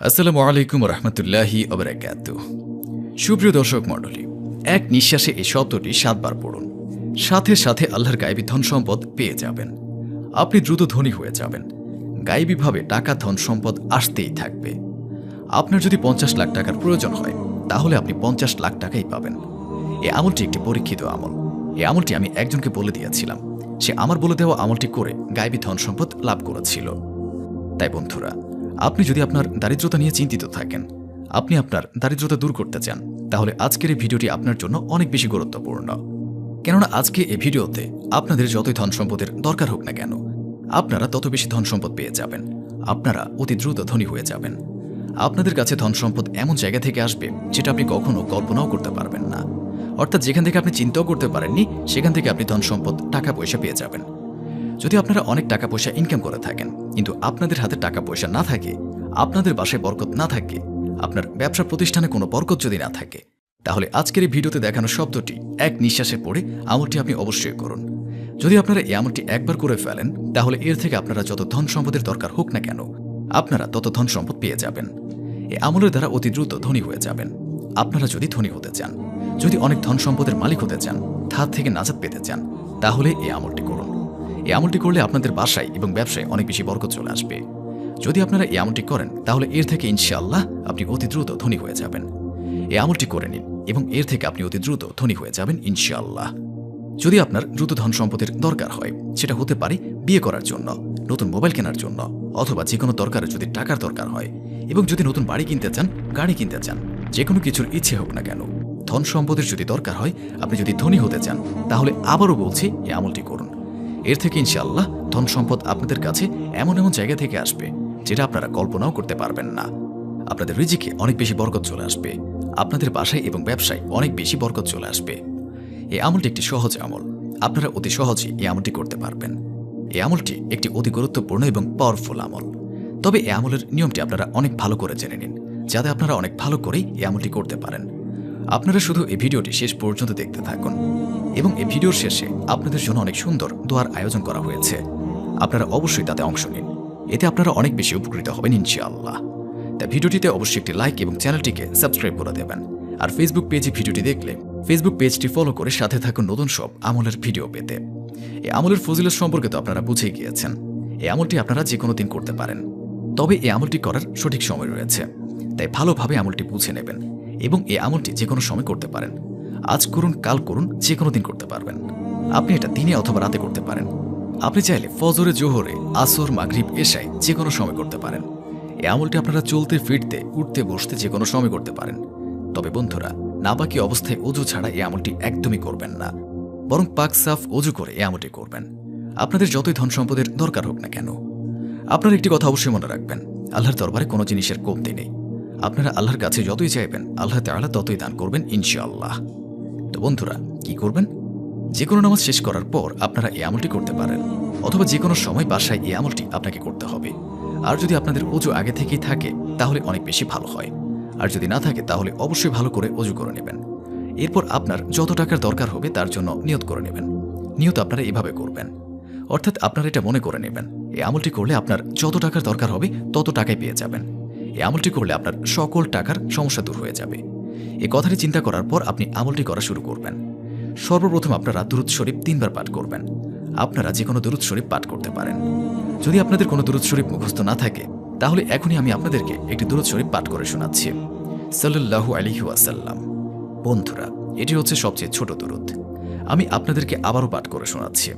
আসসালামু আলাইকুম রহমতুল্লাহি অবরাকাত সুপ্রিয় দর্শক মণ্ডলী, এক নিঃশ্বাসে এই শব্দটি সাতবার পড়ুন। সাথে সাথে আল্লাহর গায়েবী ধন সম্পদ পেয়ে যাবেন। আপনি দ্রুত ধনী হয়ে যাবেন। গায়েবীভাবে টাকা, ধন সম্পদ আসতেই থাকবে। আপনার যদি পঞ্চাশ লাখ টাকার প্রয়োজন হয়, তাহলে আপনি পঞ্চাশ লাখ টাকাই পাবেন। এই আমলটি একটি পরীক্ষিত আমল। এই আমলটি আমি একজনকে বলে দিয়েছিলাম। সে আমার বলে দেওয়া আমলটি করে গায়েবী ধন সম্পদ লাভ করেছিল। তাই বন্ধুরা আপনি যদি আপনার দারিদ্রতা নিয়ে চিন্তিত থাকেন, আপনি আপনার দারিদ্রতা দূর করতে চান, তাহলে আজকের এই ভিডিওটি আপনার জন্য অনেক বেশি গুরুত্বপূর্ণ। কেননা আজকে এই ভিডিওতে আপনাদের যতই ধন সম্পদের দরকার হোক না কেন, আপনারা তত বেশি ধন সম্পদ পেয়ে যাবেন, আপনারা অতি দ্রুত ধনী হয়ে যাবেন। আপনাদের কাছে ধন সম্পদ এমন জায়গা থেকে আসবে যেটা আপনি কখনো কল্পনাও করতে পারবেন না। অর্থাৎ যেখান থেকে আপনি চিন্তাও করতে পারেননি, সেখান থেকে আপনি ধন সম্পদ টাকা পয়সা পেয়ে যাবেন। যদি আপনারা অনেক টাকা পয়সা ইনকাম করে থাকেন, কিন্তু আপনাদের হাতে টাকা পয়সা না থাকে, আপনাদের বাসায় বরকত না থাকে, আপনার ব্যবসা প্রতিষ্ঠানে কোনো বরকত যদি না থাকে, তাহলে আজকের এই ভিডিওতে দেখানো শব্দটি এক নিঃশ্বাসে পড়ে আমলটি আপনি অবশ্যই করুন। যদি আপনারা এই আমলটি একবার করে ফেলেন, তাহলে এর থেকে আপনারা যত ধন সম্পদের দরকার হোক না কেন, আপনারা তত ধন সম্পদ পেয়ে যাবেন। এই আমলের দ্বারা অতি দ্রুত ধনী হয়ে যাবেন। আপনারা যদি ধনী হতে চান, যদি অনেক ধন সম্পদের মালিক হতে চান হাত থেকে নাজাদ পেতে চান, তাহলে এই আমলটি এই আমলটি করলে আপনাদের বাসায় এবং ব্যবসায় অনেক বেশি বরকত চলে আসবে। যদি আপনারা এই আমলটি করেন, তাহলে এর থেকে ইনশাআল্লাহ আপনি অতি দ্রুত ধনী হয়ে যাবেন। এই আমলটি করে নিন এবং এর থেকে আপনি অতি দ্রুত ধনী হয়ে যাবেন ইনশাআল্লাহ। যদি আপনার দ্রুত ধন সম্পদের দরকার হয়, সেটা হতে পারে বিয়ে করার জন্য, নতুন মোবাইল কেনার জন্য, অথবা যে কোনো দরকারে যদি টাকার দরকার হয় এবং যদি নতুন বাড়ি কিনতে চান, গাড়ি কিনতে চান, যে কোনো কিছুর ইচ্ছে হোক না কেন। ধন সম্পদের যদি দরকার হয়, আপনি যদি ধনী হতে চান, তাহলে আবারও বলছি, এই আমলটি করুন। এর থেকে ইনশাল্লাহ ধন সম্পদ আপনাদের কাছে এমন এমন জায়গা থেকে আসবে যেটা আপনারা কল্পনাও করতে পারবেন না। আপনাদের রিজিকে অনেক বেশি বরকত চলে আসবে। আপনাদের বাসায় এবং ব্যবসায় অনেক বেশি বরকত চলে আসবে। এই আমলটি একটি সহজ আমল। আপনারা অতি সহজেই এই আমলটি করতে পারবেন। এই আমলটি একটি অতি গুরুত্বপূর্ণ এবং পাওয়ারফুল আমল। তবে এই আমলের নিয়মটি আপনারা অনেক ভালো করে জেনে নিন, যাতে আপনারা অনেক ভালো করেই এই আমলটি করতে পারেন। আপনারা শুধু এই ভিডিওটি শেষ পর্যন্ত দেখতে থাকুন। এবং এই ভিডিওর শেষে আপনাদের জন্য অনেক সুন্দর দোয়ার আয়োজন করা হয়েছে। আপনারা অবশ্যই তাতে অংশ নিন। এতে আপনারা অনেক বেশি উপকৃত হবেন, ইনশাআল্লাহ। তাই ভিডিওটিতে অবশ্যই একটি লাইক এবং চ্যানেলটিকে সাবস্ক্রাইব করে দেবেন। আর ফেসবুক পেজে ভিডিওটি দেখলে ফেসবুক পেজটি ফলো করে সাথে থাকুন নতুন সব আমলের ভিডিও পেতে। এই আমলের ফজিলত সম্পর্কে তো আপনারা বুঝে গিয়েছেন। এই আমলটি আপনারা যে কোনো দিন করতে পারেন। তবে এই আমলটি করার সঠিক সময় রয়েছে। তাই ভালোভাবে আমলটি বুঝে নেবেন। এবং এই আমলটি যে কোনো সময় করতে পারেন। আজ করুন, কাল করুন, যে কোনো দিন করতে পারবেন। আপনি এটা দিনে অথবা রাতে করতে পারেন। আপনি চাইলে ফজরে, জোহরে, আসর, মাগরিব, এশায় যে কোনো সময় করতে পারেন। এই আমলটি আপনারা চলতে, ফিরতে, উঠতে, বসতে যে কোনো সময় করতে পারেন। তবে বন্ধুরা, নাবাকি অবস্থায় অজু ছাড়া এই আমলটি একদমই করবেন না। বরং পাক সাফ অজু করে এই আমলটি করবেন। আপনাদের যতই ধন সম্পদের দরকার হোক না কেন। আপনার একটি কথা অবশ্যই মনে রাখবেন। আল্লাহর দরবারে কোনো জিনিসের কমতি নেই। আপনারা আল্লাহর কাছে যতই চাইবেন, আল্লাহ তাআলা ততই দান করবেন ইনশাআল্লাহ। তো বন্ধুরা, কি করবেন? যে কোনো নামাজ শেষ করার পর আপনারা এই আমলটি করতে পারেন, অথবা যে কোনো সময় বাসায় এই আমলটি আপনাকে করতে হবে। আর যদি আপনাদের অজু আগে থেকেই থাকে, তাহলে অনেক বেশি ভালো হয়। আর যদি না থাকে, তাহলে অবশ্যই ভালো করে অজু করে নেবেন। এরপর আপনার যত টাকার দরকার হবে, তার জন্য নিয়ত করে নেবেন। নিয়ত আপনারা এভাবে করবেন। অর্থাৎ আপনারা এটা মনে করে নেবেন, এই আমলটি করলে আপনার যত টাকার দরকার হবে, তত টাকাই পেয়ে যাবেন। এই আমলটি করলে আপনার সকল টাকার সমস্যা দূর হয়ে যাবে। এই কথাটি চিন্তা করার পর আপনি আমলটি করা শুরু করবেন। সর্বপ্রথম আপনারা দুরুদ শরীফ তিনবার পাঠ করবেন। আপনারা যে কোনো দুরুদ শরীফ পাঠ করতে পারেন। যদি আপনাদের কোনো দুরুদ শরীফ মুখস্থ না থাকে, তাহলে এখনই আমি আপনাদেরকে একটি দুরুদ শরীফ পাঠ করে শোনাচ্ছি। সাল্লাল্লাহু আলাইহি ওয়াসাল্লাম। বন্ধুরা, এটি হচ্ছে সবচেয়ে ছোট দুরুদ। আমি আপনাদেরকে আবারও পাঠ করে শোনাচ্ছি।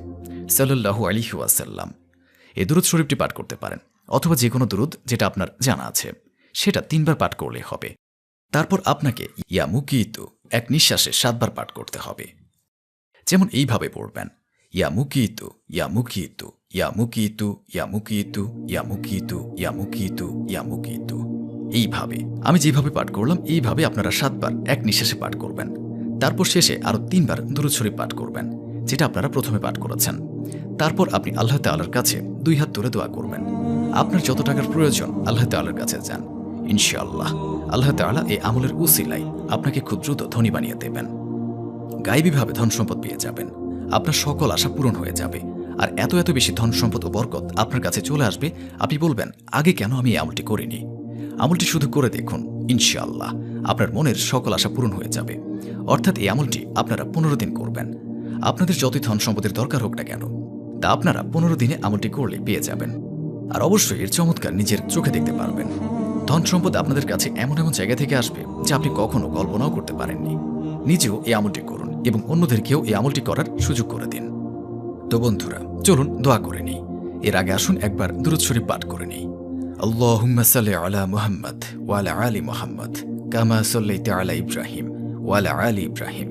সাল্লাল্লাহু আলাইহি ওয়াসাল্লাম। এই দুরুদ শরীফটি পাঠ করতে পারেন। অথবা যে কোনো দুরুদ যেটা আপনার জানা আছে, সেটা তিনবার পাঠ করলে হবে। তারপর আপনাকে ইয়া মুকিতু এক নিঃশ্বাসে সাতবার পাঠ করতে হবে। যেমন এইভাবে পড়বেন ইয়া মুকিতু ইয়া মুকিতু ইয়া মুকিতু ইয়া মুকিতু ইয়া ইয়া ইয়া এইভাবে, আমি যেভাবে পাঠ করলাম, এইভাবে আপনারা সাতবার এক নিঃশ্বাসে পাঠ করবেন। তারপর শেষে আরও তিনবার শরীফ পাঠ করবেন, যেটা আপনারা প্রথমে পাঠ করেছেন। তারপর আপনি আল্লাহ তাআলার কাছে দুই হাত তুলে দোয়া করবেন। আপনার যত টাকার প্রয়োজন আল্লাহ তাআলার কাছে যান। ইনশাআল্লাহ আল্লাহ তাআলা এই আমলের উসিলাই আপনাকে খুব দ্রুত ধনী বানিয়ে দেবেন। গাইবীভাবে ধন সম্পদ পেয়ে যাবেন। আপনার সকল আশা পূরণ হয়ে যাবে। আর এত এত বেশি ধন সম্পদ ও বরকত আপনার কাছে চলে আসবে, আপনি বলবেন, আগে কেন আমি এই আমলটি করিনি? আমলটি শুধু করে দেখুন, ইনশাআল্লাহ আপনার মনের সকল আশা পূরণ হয়ে যাবে। অর্থাৎ এই আমলটি আপনারা পনেরো দিন করবেন। আপনাদের যতই ধন সম্পদের দরকার হোক না কেন, তা আপনারা পনেরো দিনে আমলটি করলে পেয়ে যাবেন। আর অবশ্যই এর চমৎকার নিজের চোখে দেখতে পারবেন। ধন সম্পদ আপনাদের কাছে এমন এমন জায়গা থেকে আসবে যা আপনি কখনো কল্পনাও করতে পারেননি। নিজেও এই আমলটি করুন এবং অন্যদেরকেও এই আমলটি করার সুযোগ করে দিন। তো বন্ধুরা, চলুন দোয়া করে নিই। এর আগে আসুন একবার দুরুদ শরীফ পাঠ করে নিই। সাল্লি আলা ওয়ালা আলি মুহাম্মদ আলা ইব্রাহিম ওয়ালা আলি ইব্রাহিম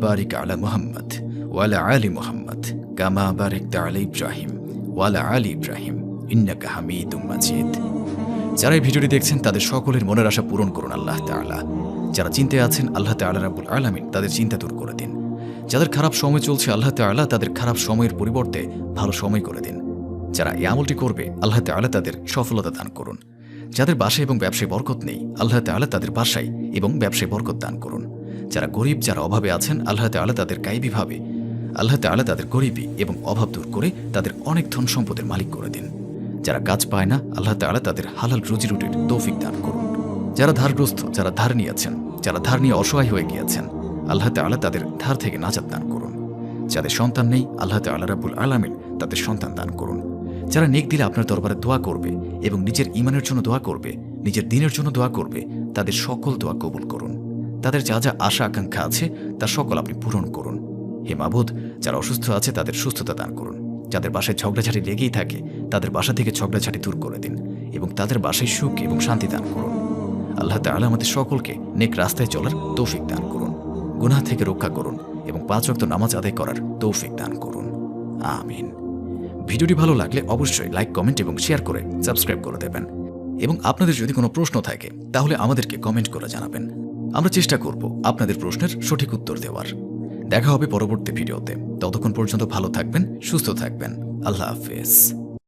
বারিক আলা আলি মুহাম্মদ কামা বারিকতা আলা ইব্রাহিম ওয়ালা আলি ইব্রাহিম ইন্নাকা হামিদুম মাজিদ যারা এই ভিডিওটি দেখছেন, তাদের সকলের মনের আশা পূরণ করুন আল্লাহ তাআলা। যারা চিন্তায় আছেন, আল্লাহ তাআলা রাব্বুল আলামিন তাদের চিন্তা দূর করে দিন। যাদের খারাপ সময় চলছে, আল্লাহ তাআলা তাদের খারাপ সময়ের পরিবর্তে ভালো সময় করে দিন। যারা এই আমলটি করবে, আল্লাহ তাআলা তাদের সফলতা দান করুন। যাদের বাসায় এবং ব্যবসায় বরকত নেই, আল্লাহ তাআলা তাদের বাসায় এবং ব্যবসায় বরকত দান করুন। যারা গরিব, যারা অভাবে আছেন, আল্লাহ তাআলা তাদের গাইবীভাবে আল্লাহ তাআলা তাদের গরিবী এবং অভাব দূর করে তাদের অনেক ধন সম্পদের মালিক করে দিন। যারা কাজ পায় না, আল্লাহ তাআলা তাদের হালাল রুজি রুটির তৌফিক দান করুন। যারা ধারগ্রস্ত, যারা ধার নিয়েছেন যারা ধার নিয়ে অসহায় হয়ে গিয়েছেন, আল্লাহ তাআলা তাদের ধার থেকে নাজাত দান করুন। যাদের সন্তান নেই, আল্লাহ তাআলা রাব্বুল আলামিন তাদের সন্তান দান করুন। যারা নেক দিলে আপনার দরবারে দোয়া করবে এবং নিজের ইমানের জন্য দোয়া করবে, নিজের দিনের জন্য দোয়া করবে, তাদের সকল দোয়া কবুল করুন। তাদের যা যা আশা আকাঙ্ক্ষা আছে, তা সকল আপনি পূরণ করুন। হে মাবুদ, যারা অসুস্থ আছে তাদের সুস্থতা দান করুন। যাদের বাসায় ঝগড়াঝাটি লেগেই থাকে, তাদের বাসা থেকে ঝগড়াঝাটি দূর করে দিন এবং তাদের বাসায় সুখ এবং শান্তি দান করুন। আল্লাহ তাআলা আমাদের সকলকে নেক রাস্তায় চলার তৌফিক দান করুন, গুনাহ থেকে রক্ষা করুন এবং পাঁচ ওয়াক্ত নামাজ আদায় করার তৌফিক দান করুন। আমিন। ভিডিওটি ভালো লাগলে অবশ্যই লাইক, কমেন্ট এবং শেয়ার করে সাবস্ক্রাইব করে দেবেন। এবং আপনাদের যদি কোনো প্রশ্ন থাকে, তাহলে আমাদেরকে কমেন্ট করে জানাবেন। আমরা চেষ্টা করব আপনাদের প্রশ্নের সঠিক উত্তর দেওয়ার। দেখা হবে পরবর্তী ভিডিওতে। ততক্ষণ পর্যন্ত ভালো থাকবেন সুস্থ থাকবেন। আল্লাহ হাফেজ।